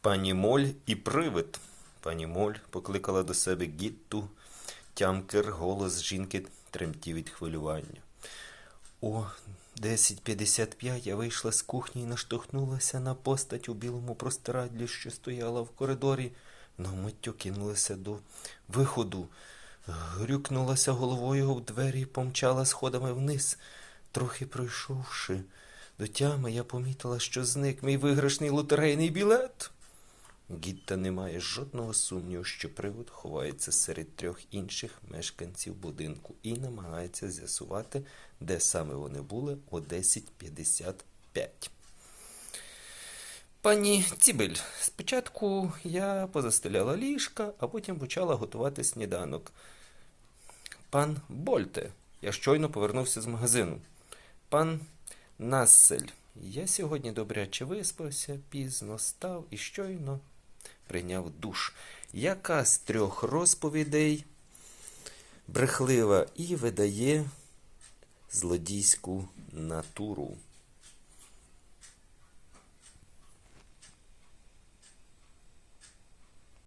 Пані Моль і привид. Пані Моль покликала до себе Гітту. Тямкер голос жінки тремтів від хвилювання. О 10.55 я вийшла з кухні і наштовхнулася на постать у білому простирадлі, що стояла в коридорі, но миттю кинулася до виходу. Грюкнулася головою в двері і помчала сходами вниз. Трохи пройшовши до тями, я помітила, що зник мій виграшний лотерейний білет. Гітта не має жодного сумніву, що привид ховається серед трьох інших мешканців будинку і намагається з'ясувати, де саме вони були о 10.55. Пані Цібель, спочатку я позастеляла ліжка, а потім почала готувати сніданок. Пан Больте, я щойно повернувся з магазину. Пан Нассель, я сьогодні добряче виспався, пізно став і щойно прийняв душ. Яка з трьох розповідей брехлива і видає злодійську натуру?